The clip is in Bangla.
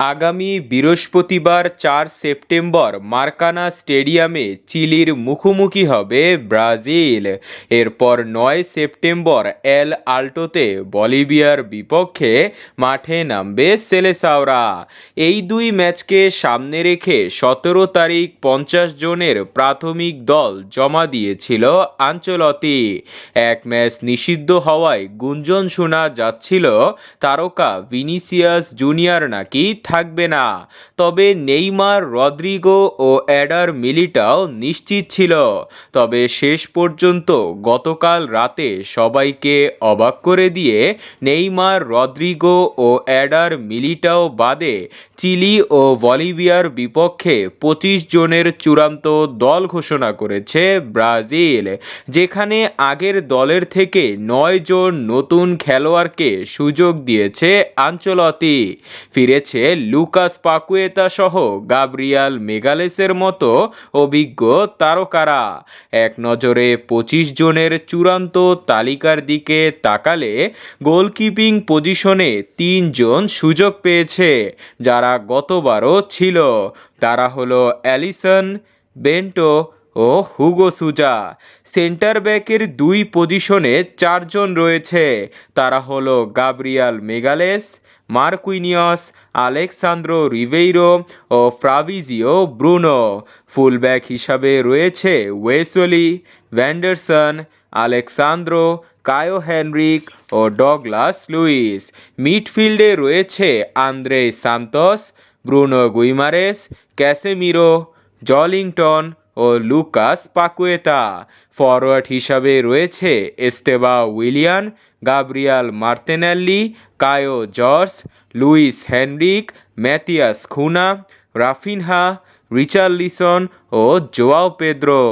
আগামী বৃহস্পতিবার চার সেপ্টেম্বর মার্কানা স্টেডিয়ামে চিলির মুখোমুখি হবে ব্রাজিল। এরপর নয় সেপ্টেম্বর এল আল্টোতে বলিভিয়ার বিপক্ষে মাঠে নামবে সেলেসাওরা। এই দুই ম্যাচকে সামনে রেখে সতেরো তারিখ পঞ্চাশ জনের প্রাথমিক দল জমা দিয়েছিল আঞ্চলতি। এক ম্যাচ নিষিদ্ধ হওয়ায় গুঞ্জন শোনা যাচ্ছিল তারকা ভিনিসিয়াস জুনিয়র নাকি থাকবে না। তবে নেইমার, রদ্রিগো ও অ্যাডার মিলিটাও নিশ্চিত ছিল। তবে শেষ পর্যন্ত গতকাল রাতে সবাইকে অবাক করে দিয়ে নেইমার, রদ্রিগো ও অ্যাডার মিলিটাও বাদে চিলি ও বলিভিয়ার বিপক্ষে পঁচিশ জনের চূড়ান্ত দল ঘোষণা করেছে ব্রাজিল, যেখানে আগের দলের থেকে নয় জন নতুন খেলোয়াড়কে সুযোগ দিয়েছে আঞ্চলতি। ফিরেছে লুকাস পাকুয়েতা সহ গাব্রিয়াল মেগালেসের মতো অভিজ্ঞ তারকারা। এক নজরে পঁচিশ জনের চূড়ান্ত তালিকার দিকে তাকালে গোলকিপিং পজিশনে তিনজন সুযোগ পেয়েছে, যারা গতবারও ছিল। তারা হলো অ্যালিসন, বেন্টো ও হুগো সুজা। সেন্টার ব্যাকের দুই পজিশনে চারজন রয়েছে। তারা হলো গাব্রিয়াল মেগালেস মার্কুইনিয়স, আলেক্সান্দ্রো রিভেইরো ও ফ্রাভিজিও ব্রুনো। ফুলব্যাক হিসাবে রয়েছে Wesley, Vanderson, Alexsandro, Caio Henrique ও ডগলাস লুইস। মিডফিল্ডে রয়েছে Andre Santos, Bruno Guimaraes, Casemiro, Joelinton ও লুকাস পাকুয়েতা। ফরওয়ার্ড হিসাবে রয়েছে Estevao Willian, Gabriel Martinelli, Caio Jorge, Luiz Henrique, Matheus Cunha, Raphinha, Richarlison ও জোয়াও পেদ্রো।